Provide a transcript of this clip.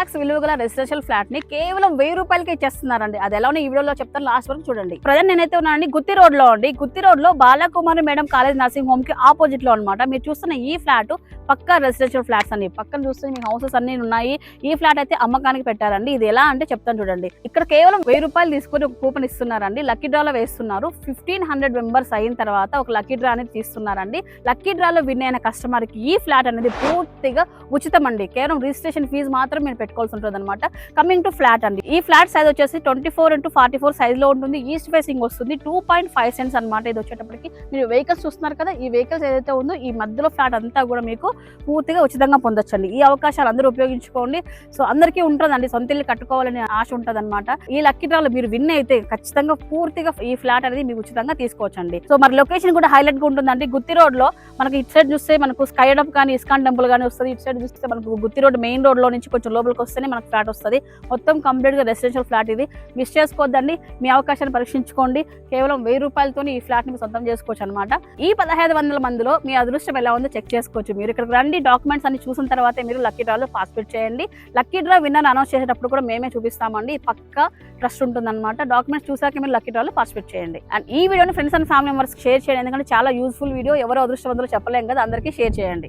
ల్యాక్స్ విలువ గల రెసిడెన్షియల్ ఫ్లాట్ని కేవలం వెయ్యి రూపాయలకి ఇచ్చేస్తున్నారండి. అది ఎలా ఈ వీడియోలో చెప్తాను లాస్ట్ వరకు చూడండి. ప్రజెంట్ నేనైతే ఉన్నానండి గుత్తి రోడ్లో అండి. గుత్తి రోడ్లో బాలకుమారి మేడం కాలేజ్ నర్సింగ్ హోమ్కి ఆపోజిట్లో అనమాట మీరు చూస్తున్న ఈ ఫ్లాట్ పక్క రెసిడెన్షియల్ ఫ్లాట్స్ అన్ని పక్కన చూస్తే మీ హౌసెస్ అన్ని ఉన్నాయి. ఈ ఫ్లాట్ అయితే అమ్మకానికి పెట్టారండి. ఇది ఎలా అంటే చెప్తాను చూడండి. ఇక్కడ కేవలం వెయ్యి రూపాయలు తీసుకొని ఒక కూపన్ ఇస్తున్నారండి. లక్కీ డ్రాలో వేస్తున్నారు. ఫిఫ్టీన్ హండ్రెడ్ మెంబర్స్ అయిన తర్వాత ఒక లక్కీ డ్రా అనేది తీస్తున్నారండి. లక్కీ డ్రాలో విన్ అయిన కస్టమర్కి ఈ ఫ్లాట్ అనేది పూర్తిగా ఉచితం అండి. కేవలం రిజిస్ట్రేషన్ ఫీజు మాత్రం మీరు పెట్టుకోవాల్సి ఉంటుంది అనమాట కమింగ్ టు ఫ్లాట్ అండి. ఈ ఫ్లాట్ సైజ్ వచ్చేసి twenty four into forty four సైజ్లో ఉంటుంది. ఈస్ట్ ఫేసింగ్ వస్తుంది. టూ పాయింట్ ఫైవ్ సెంట్స్ అనమాట ఇది వచ్చేటప్పటికి. మీరు వెహికల్స్ చూస్తున్నారు కదా ఈ వెహికల్స్ ఏదైతే ఉందో ఈ మధ్యలో ఫ్లాట్ అంతా కూడా మీకు పూర్తిగా ఉచితంగా పొందొచ్చండి. ఈ అవకాశాలు అందరూ ఉపయోగించుకోండి. సో అందరికీ ఉంటుందండి. సొంత ఇల్లు కట్టుకోవాలని ఆశ ఉంటుంది ఈ లక్కీ డ్రాలో మీరు విన్ అయితే ఖచ్చితంగా పూర్తిగా ఈ ఫ్లాట్ అనేది మీకు ఉచితంగా తీసుకోవచ్చండి. సో మరి లొకేషన్ కూడా హైలైట్గా ఉంటుందండి. గుత్తి రోడ్లో మనకి ఇటు సైడ్ చూస్తే మనకు స్కై డప్ కానీ ఇస్కాన్ టెంపుల్ కానీ వస్తుంది. ఇటు సైడ్ చూస్తే మనకు గుత్తి రోడ్ మెయిన్ రోడ్లో నుంచి కొంచెం లోపలికి వస్తేనే మనకు ఫ్లాట్ వస్తుంది. మొత్తం కంప్లీట్గా రెసిడెన్షియల్ ఫ్లాట్ ఇది. మిస్ చేసుకోవద్దండి మీ అవకాశాన్ని పరీక్షించుకోండి. కేవలం వెయ్యి రూపాయలతో ఈ ఫ్లాట్ని మీరు సొంతం చేసుకోవచ్చు అనమాట ఈ పదహైదు వందల మందిలో మీ అదృష్టం ఎలా ఉందో చెక్ చేసుకోవచ్చు. మీరు ఇక్కడికి రండి. డాక్యుమెంట్స్ అన్ని చూసిన తర్వాత మీరు లక్కీ డ్రాలో పార్టిసిపేట్ చేయండి. లక్కీ డ్రా విన్నర్ అనౌన్స్ చేసేటప్పుడు కూడా మేమే చూపిస్తామండి. పక్క ట్రస్ట్ ఉంటుందన్నమాట. డాక్యుమెంట్స్ చూసాక మీరు లక్కీ డ్రాలో పార్టిసిపేట్ చేయండి. అండ్ ఈ వీడియోని friends and family members share చేయండి. ఎందుకంటే చాలా యూస్ఫుల్ వీడియో. ఎవరో అదృష్టవంతులు చెప్పలేం కదా అందరికీ షేర్ చేయండి.